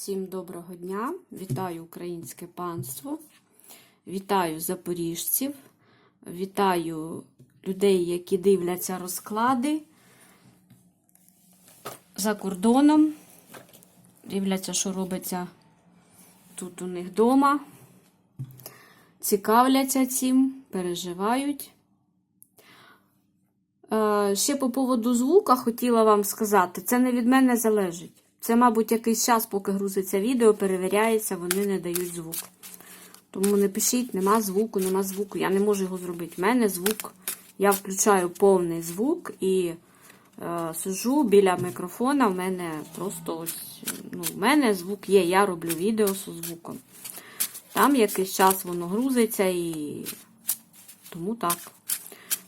Всім доброго дня! Вітаю українське панство, вітаю запоріжців, вітаю людей, які дивляться розклади за кордоном. Дивляться, що робиться тут у них вдома. Цікавляться цим, переживають. Е, Ще по поводу звука хотіла вам сказати, це не від мене залежить. Це, мабуть, якийсь час, поки грузиться відео, перевіряється, вони не дають звук. Тому не пишіть, нема звуку, нема звуку. Я не можу його зробити. У мене звук, я включаю повний звук і е, сижу біля мікрофона. В мене просто ось, ну, в мене звук є, я роблю відео зі звуком. Там якийсь час воно грузиться і тому так.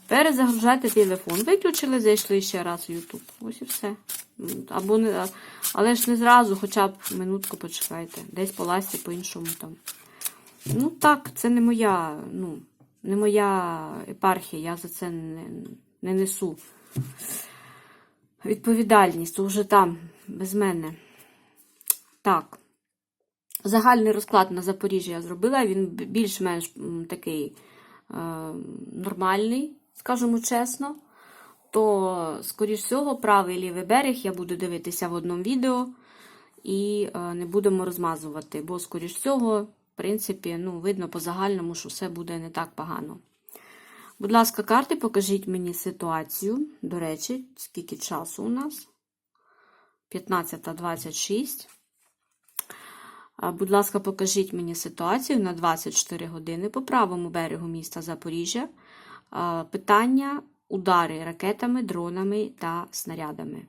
Перезагружайте телефон. Виключили, зайшли ще раз в YouTube. Ось і все. Або не, але ж не зразу, хоча б минутку почекайте. Десь полазьте по-іншому там. Ну так, це не моя, ну, не моя епархія, я за це не, не несу. Відповідальність вже там, без мене. Так. Загальний розклад на Запоріжжя я зробила, він більш-менш такий е, нормальний, скажімо чесно. То, скоріш всього, правий і лівий берег я буду дивитися в одному відео і е, не будемо розмазувати, бо, скоріш всього, в принципі, ну, видно по загальному, що все буде не так погано. Будь ласка, карти, покажіть мені ситуацію. До речі, скільки часу у нас? 15.26. Будь ласка, покажіть мені ситуацію на 24 години по правому берегу міста Запоріжжя. Питання удари ракетами, дронами та снарядами.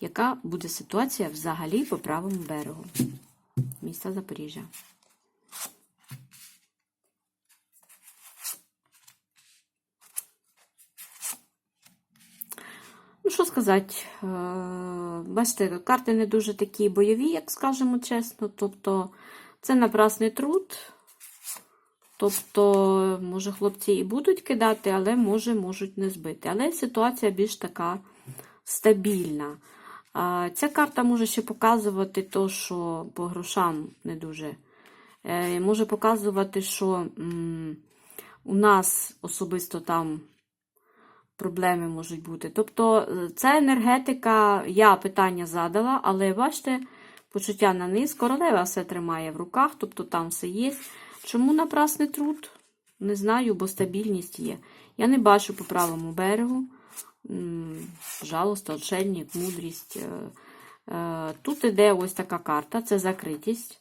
Яка буде ситуація взагалі по правому берегу міста Запоріжжя? Ну, що сказати, Е, бачите, карти не дуже такі бойові, як скажемо чесно. Тобто, це напрасний труд. Тобто, може, хлопці і будуть кидати, але може, можуть не збити. Але ситуація більш така стабільна. Ця карта може ще показувати то, що по грошам не дуже. Е, Може показувати, що у нас особисто там проблеми можуть бути. Тобто, е, ця енергетика, я питання задала, але бачите, почуття на низ, королева все тримає в руках, тобто там все є. Чому напрасний труд? Не знаю, бо стабільність є. Я не бачу по правому берегу. Пожалуйста, отшельник, мудрість. Е, е, Тут іде ось така карта: це закритість,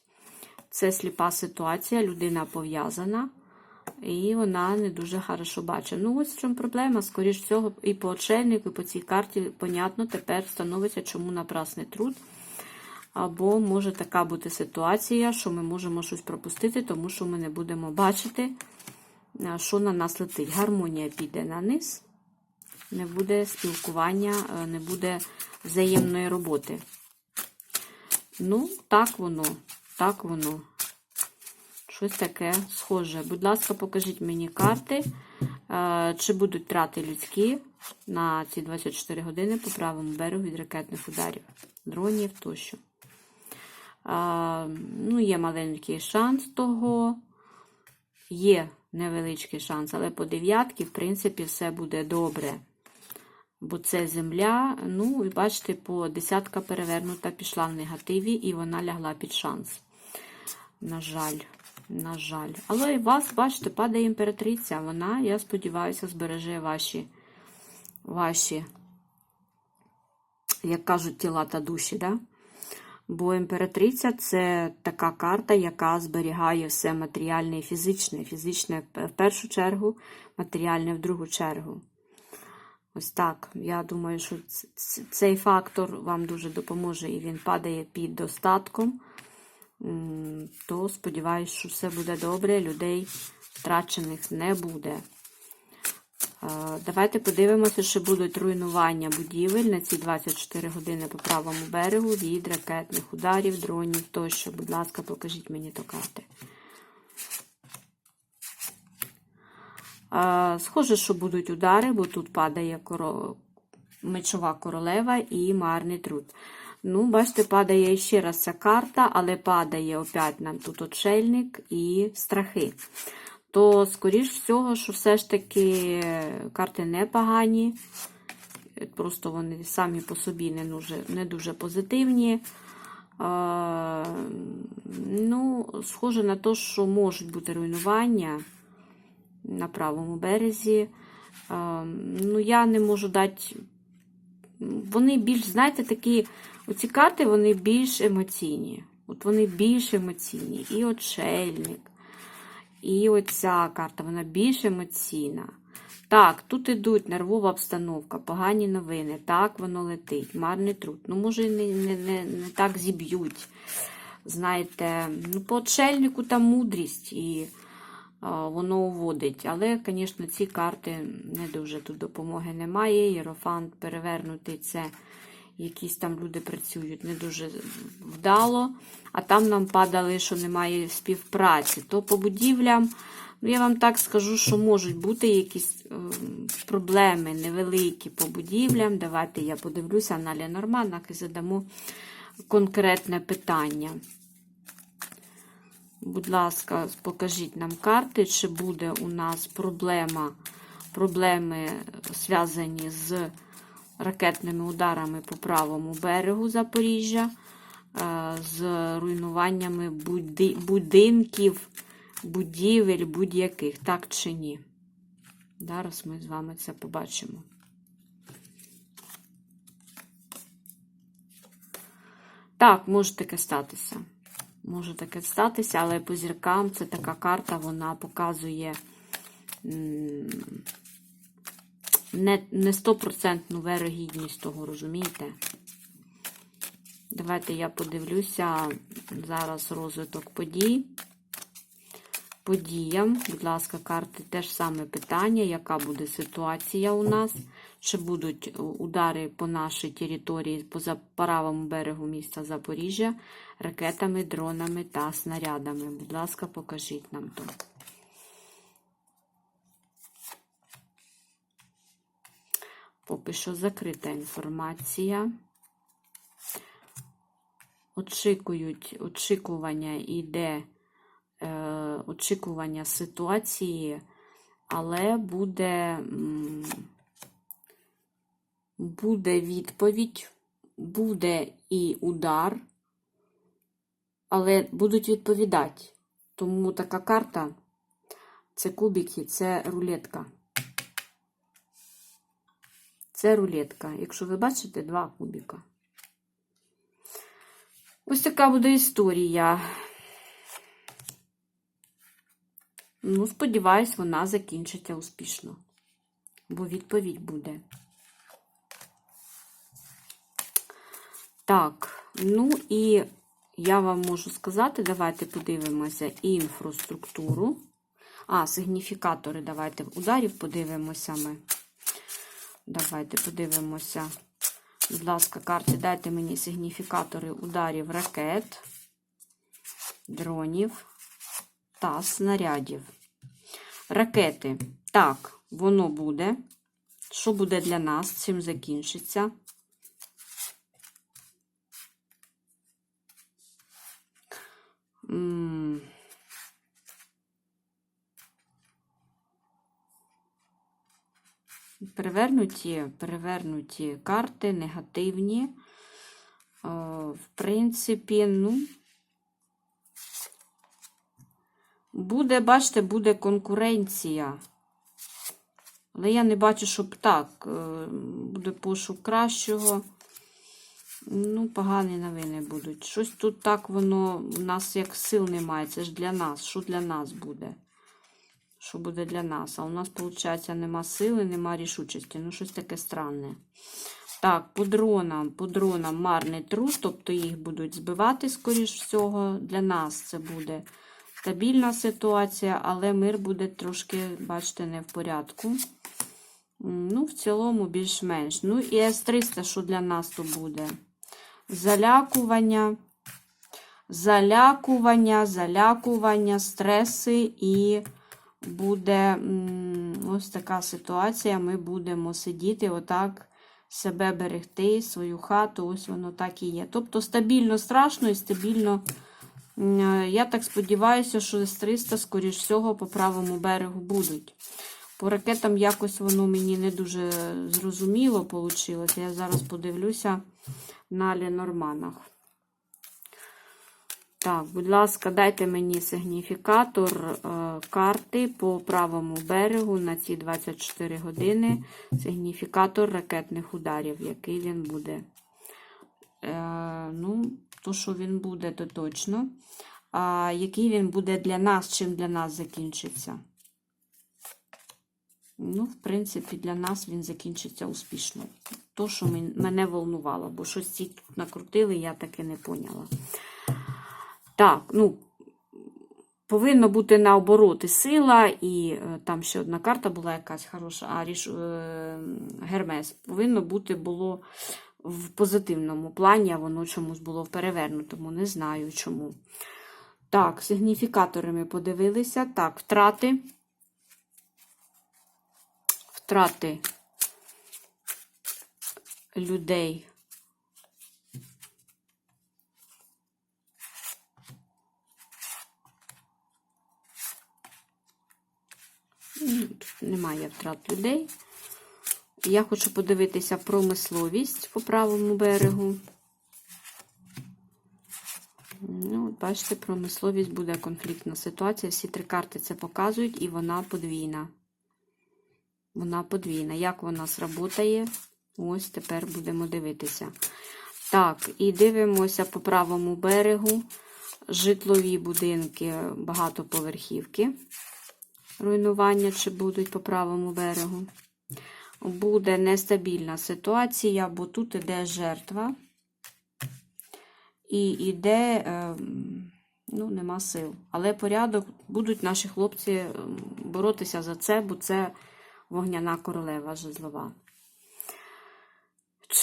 це сліпа ситуація, людина пов'язана. І вона не дуже хорошо бачить. Ну, ось в чому проблема. Скоріш всього, і по отшельнику, і по цій карті, понятно, тепер становиться, чому напрасний труд. Або може така бути ситуація, що ми можемо щось пропустити, тому що ми не будемо бачити, що на нас летить. Гармонія піде на низ, не буде спілкування, е, не буде взаємної роботи. Ну, так воно, так воно. Щось таке схоже. Будь ласка, покажіть мені карти, е, чи будуть трати людські на ці 24 години по правому берегу від ракетних ударів, дронів тощо. А, ну, Є маленький шанс того. Є невеличкий шанс, але по дев'ятки, в принципі, все буде добре. Бо це земля. Ну, і бачите, по десятка перевернута пішла в негативі, і вона лягла під шанс. На жаль, на жаль. Але у вас, бачите, падає імператриця. Вона, я сподіваюся, збереже ваші, ваші, як кажуть, тіла та душі. Да? Бо імператриця це така карта, яка зберігає все матеріальне і фізичне. Фізичне в першу чергу, матеріальне в другу чергу. Ось так. Я думаю, що цей фактор вам дуже допоможе і він падає під достатком. То сподіваюся, що все буде добре, людей втрачених не буде. Давайте подивимося, що будуть руйнування будівель на ці 24 години по правому берегу від ракетних ударів, дронів тощо. Будь ласка, покажіть мені то карти. Схоже, що будуть удари, бо тут падає коро... мечова королева і марний труд. Ну, бачите, падає ще раз ця карта, але падає опять нам тут отшельник і страхи. То, скоріш всього, що все ж таки карти непогані. Просто вони самі по собі не дуже, не дуже позитивні. А, ну, схоже на те, що можуть бути руйнування на правому березі. А, ну, я не можу дати. Вони більш, знаєте, такі, оці карти вони більш емоційні. От вони більш емоційні. І отшельник, і оця карта, вона більш емоційна. Так, тут ідуть нервова обстановка, погані новини. Так, воно летить, марний труд. Ну, може, не, не, не, не так зіб'ють. Знаєте, ну, по отшельнику там мудрість і а, воно уводить. Але, звісно, ці карти не дуже тут допомоги немає. Єрофант перевернутий це якісь там люди працюють не дуже вдало. А там нам падали, що немає співпраці. То по будівлям. Ну, я вам так скажу, що можуть бути якісь е, проблеми невеликі по будівлям. Давайте я подивлюся на Ленорманах і задамо конкретне питання. Будь ласка, покажіть нам карти, чи буде у нас проблема, проблеми зв'язані з ракетними ударами по правому берегу Запоріжжя, е, з руйнуваннями буди- будинків будівель будь-яких, так чи ні. Зараз ми з вами це побачимо. Так, може таке статися. Може таке статися, але по зіркам це така карта, вона показує не не стопроцентну вирогідність того, розумієте? Давайте я подивлюся зараз розвиток подій подіям. Будь ласка, карти те ж саме питання, яка буде ситуація у нас? Чи будуть удари по нашій території по правому берегу міста Запоріжжя ракетами, дронами та снарядами? Будь ласка, покажіть нам то. Поки що закрита інформація. Очікують, очікування йде е, очікування ситуації, але буде, буде відповідь, буде і удар, але будуть відповідати. Тому така карта це кубики, це рулетка. Це рулетка. Якщо ви бачите, два кубика. Ось така буде історія. Ну, сподіваюсь, вона закінчиться успішно. Бо відповідь буде. Так, ну і я вам можу сказати, давайте подивимося інфраструктуру. А, сигніфікатори, давайте ударів подивимося ми. Давайте подивимося. Будь ласка, карти, дайте мені сигніфікатори ударів ракет, дронів та снарядів. Ракети. Так, воно буде. Що буде для нас? Чим закінчиться? М. Перевернуті, перевернуті карти, негативні. Е, В принципі, ну, буде, бачите, буде конкуренція. Але я не бачу, щоб так. е, Буде пошук кращого. Ну, погані новини будуть. Щось тут так воно, у нас як сил немає. Це ж для нас. Що для нас буде? Що буде для нас? А у нас, виходить, нема сили, нема рішучості. Ну, щось таке странне. Так, по дронам, по дронам марний труд, тобто їх будуть збивати, скоріш всього. Для нас це буде стабільна ситуація, але мир буде трошки, бачите, не в порядку. Ну, в цілому, більш-менш. Ну, і С-300, що для нас то буде? Залякування, залякування, залякування, стреси і буде ось така ситуація. Ми будемо сидіти отак себе берегти, свою хату, ось воно так і є. Тобто стабільно страшно і стабільно. е, Я так сподіваюся, що з 300, скоріш всього, по правому берегу будуть. По ракетам якось воно мені не дуже зрозуміло вийшло. Я зараз подивлюся на Ленорманах. Так, будь ласка, дайте мені сигніфікатор е, карти по правому берегу на ці 24 години. Сигніфікатор ракетних ударів, який він буде. Е, ну, то, що він буде, то точно. А який він буде для нас, чим для нас закінчиться? Ну, в принципі, для нас він закінчиться успішно. То, що мене волнувало, бо щось ці тут накрутили, я таки не поняла. Так, ну, повинно бути наоборот і сила, і е, там ще одна карта була якась хороша, а ріш, е, Гермес. Повинно бути було в позитивному плані, а воно чомусь було в перевернутому. Не знаю чому. Так, сигніфікатори ми подивилися. Так, втрати. Втрати людей. Тут немає втрат людей. Я хочу подивитися промисловість по правому берегу. Ну, бачите, промисловість буде конфліктна ситуація. Всі три карти це показують, і вона подвійна. Вона подвійна. Як вона сработає? Ось тепер будемо дивитися. Так, і дивимося по правому берегу. Житлові будинки, багатоповерхівки. Руйнування чи будуть по правому берегу. Буде нестабільна ситуація, бо тут іде жертва. І йде, ем, ну, нема сил. Але порядок будуть наші хлопці ем, боротися за це, бо це вогняна королева жезлова.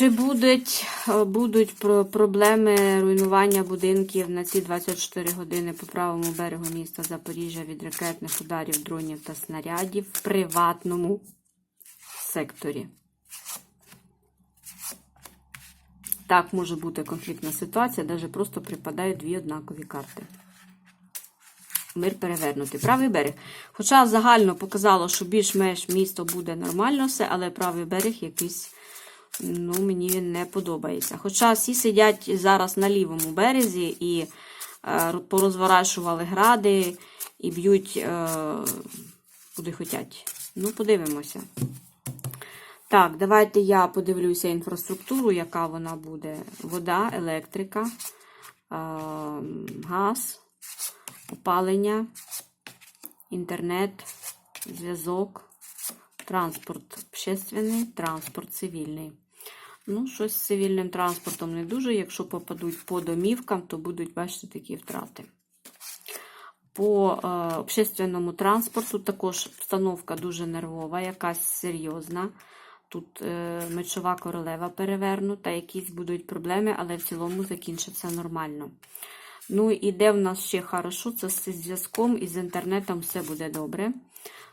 Чи будуть, е, будуть проблеми руйнування будинків на ці 24 години по правому берегу міста Запоріжжя від ракетних ударів, дронів та снарядів в приватному секторі? Так може бути конфліктна ситуація, навіть просто припадають дві однакові карти. Мир перевернутий. Правий берег. Хоча загально показало, що більш-менш місто буде нормально все, але правий берег якийсь, ну, мені він не подобається. Хоча всі сидять зараз на лівому березі і е, порозворачували гради і б'ють е, куди хотять. Ну, подивимося. Так, давайте я подивлюся інфраструктуру, яка вона буде. Вода, електрика, е, газ, опалення, інтернет, зв'язок, транспорт общественний, транспорт цивільний. Ну, щось з цивільним транспортом не дуже. Якщо попадуть по домівкам, то будуть, бачите, такі втрати. По е, общественному транспорту також обстановка дуже нервова, якась серйозна. Тут е, мечова королева перевернута, якісь будуть проблеми, але в цілому закінчиться нормально. Ну і де в нас ще хорошо, це з зв'язком і з інтернетом все буде добре.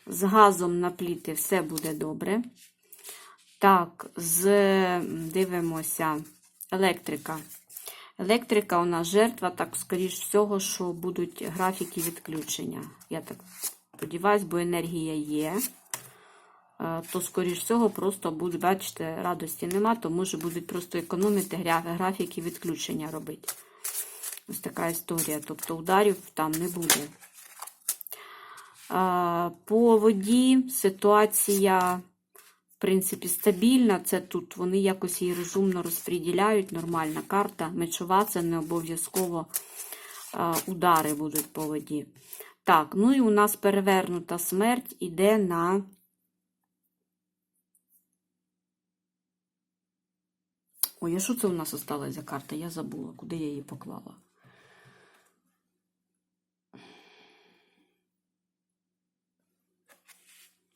З газом на пліти все буде добре. Так, з дивимося, електрика. Електрика у нас жертва, так, скоріш всього, що будуть графіки відключення. Я так сподіваюся, бо енергія є. Е, То, скоріш всього, просто будуть, бачите, радості нема, то може будуть просто економити гра- графіки відключення робити. Ось така історія. Тобто ударів там не буде. Е, По воді ситуація, в принципі, стабільна. Це тут вони якось її розумно розподіляють. Нормальна карта. Мечова це не обов'язково е, удари будуть по воді. Так, ну і у нас перевернута смерть іде на. Ой, а що це у нас осталась за карта? Я забула, куди я її поклала.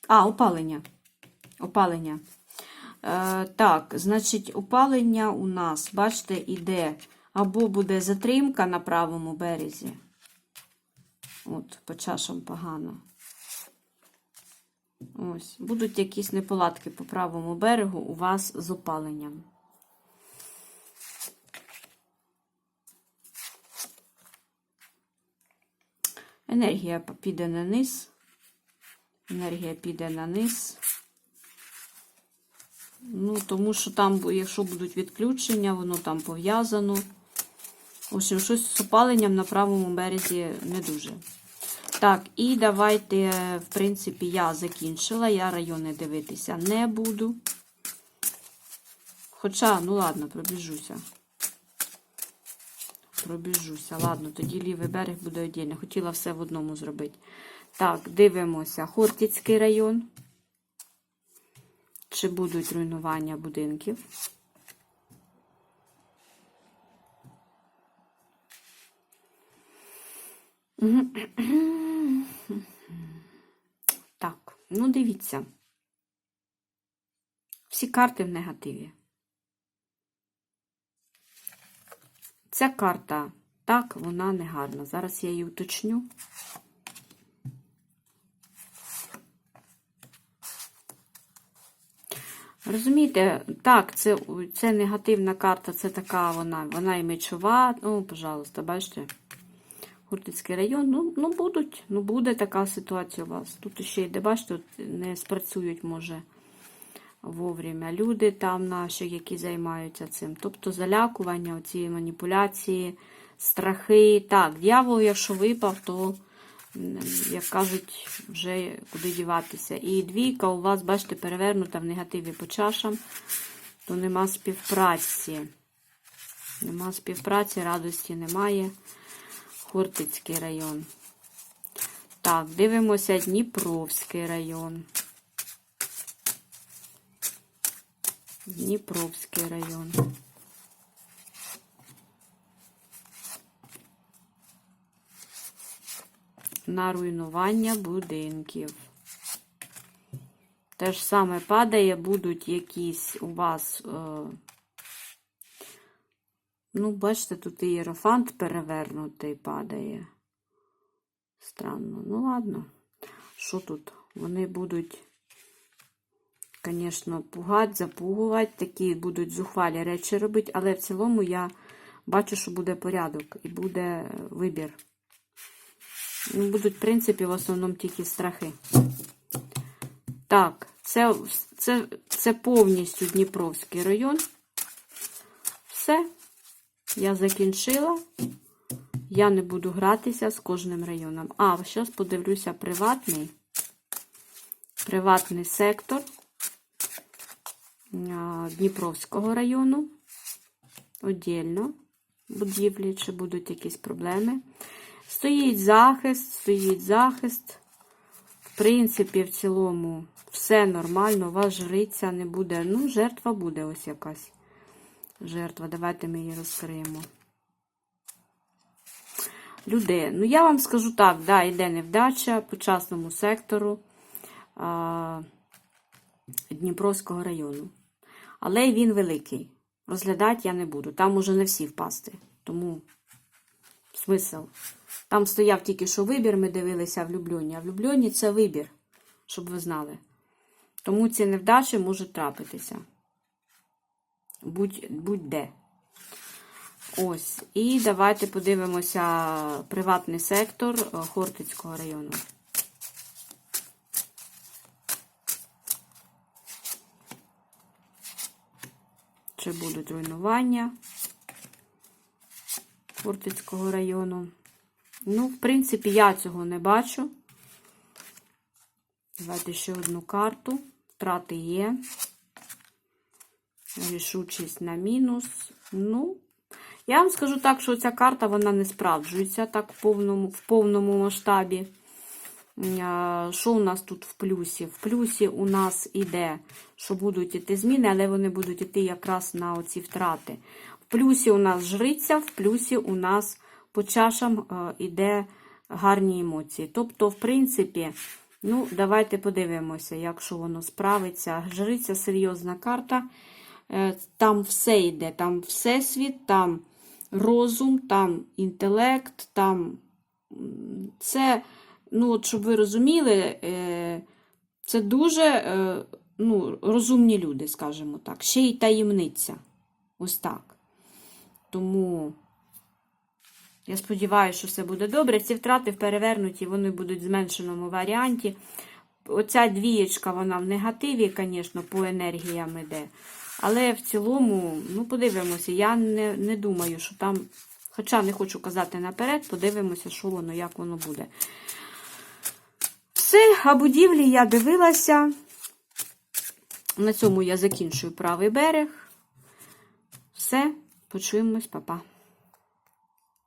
А, опалення. Опалення. Е, так, значить, опалення у нас, бачите, іде або буде затримка на правому березі. От, по чашам погано. Ось, будуть якісь неполадки по правому берегу у вас з опаленням. Енергія піде на низ. Енергія піде на низ. Ну, тому що там, якщо будуть відключення, воно там пов'язано. В общем, щось з опаленням на правому березі не дуже. Так, і давайте, в принципі, я закінчила. Я райони дивитися не буду. Хоча, ну ладно, пробіжуся. Пробіжуся. Ладно, тоді лівий берег буде віддільно. Хотіла все в одному зробити. Так, дивимося. Хортицький район. Чи будуть руйнування будинків? Так, ну дивіться. Всі карти в негативі. Ця карта, так, вона не гарна. Зараз я її уточню. Розумієте, так, це, це негативна карта, це така вона, вона і мечова. Ну, пожалуйста, бачите. Хуртицький район, ну, ну будуть, ну буде така ситуація у вас. Тут ще йде, бачите, не спрацюють, може, вовремя люди там наші, які займаються цим. Тобто залякування, оці маніпуляції, страхи. Так, дьявол, якщо випав, то, як кажуть, вже куди діватися. І двійка у вас, бачите, перевернута в негативі по чашам, то нема співпраці. Нема співпраці, радості немає. Хортицький район. Так, дивимося Дніпровський район. Дніпровський район. На руйнування будинків. Те ж саме падає, будуть якісь у вас. Е, Ну, бачите, тут і єрофант перевернутий падає. Странно. Ну, ладно. Що тут? Вони будуть, звісно, пугати, запугувати, такі будуть зухвалі речі робити, але в цілому я бачу, що буде порядок і буде вибір. Будуть, в принципі, в основному тільки страхи. Так, це, це, це повністю Дніпровський район. Все. Я закінчила. Я не буду гратися з кожним районом. А, зараз подивлюся приватний. Приватний сектор Дніпровського району. Отдільно будівлі, чи будуть якісь проблеми. Стоїть захист, стоїть захист. В принципі, в цілому, все нормально, у вас жриця не буде. Ну, жертва буде ось якась жертва. Давайте ми її розкриємо. Люди, ну я вам скажу так, да, йде невдача по частному сектору а, Дніпровського району. Але він великий. Розглядати я не буду. Там уже не всі впасти. Тому смисл. Там стояв тільки що вибір, ми дивилися в Любльоні. А в Любльоні це вибір, щоб ви знали. Тому ці невдачі можуть трапитися будь, будь-де. Ось. І давайте подивимося приватний сектор е, Хортицького району. Чи будуть руйнування Хортицького району? Ну, в принципі, я цього не бачу. Давайте ще одну карту. Втрати є. Рішучість на мінус. Ну, я вам скажу так, що ця карта вона не справджується так в повному, в повному масштабі. Що у нас тут в плюсі? В плюсі у нас іде, що будуть іти зміни, але вони будуть іти якраз на оці втрати. В плюсі у нас жриця, в плюсі у нас по чашам е, іде гарні емоції. Тобто, в принципі, ну, давайте подивимося, якщо воно справиться. Жриця серйозна карта. Е, Там все йде, там всесвіт, там розум, там інтелект, там це, ну, от, щоб ви розуміли, е, Це дуже е, ну, розумні люди, скажімо так. Ще й таємниця. Ось так. Тому я сподіваюся, що все буде добре. Ці втрати в перевернуті, вони будуть в зменшеному варіанті. Оця двієчка, вона в негативі, звісно, по енергіям іде. Але в цілому, ну, подивимося, я не, не думаю, що там, хоча не хочу казати наперед, подивимося, що воно, як воно буде. Все, а будівлі я дивилася. На цьому я закінчую правий берег. Все, почуємось, па-па.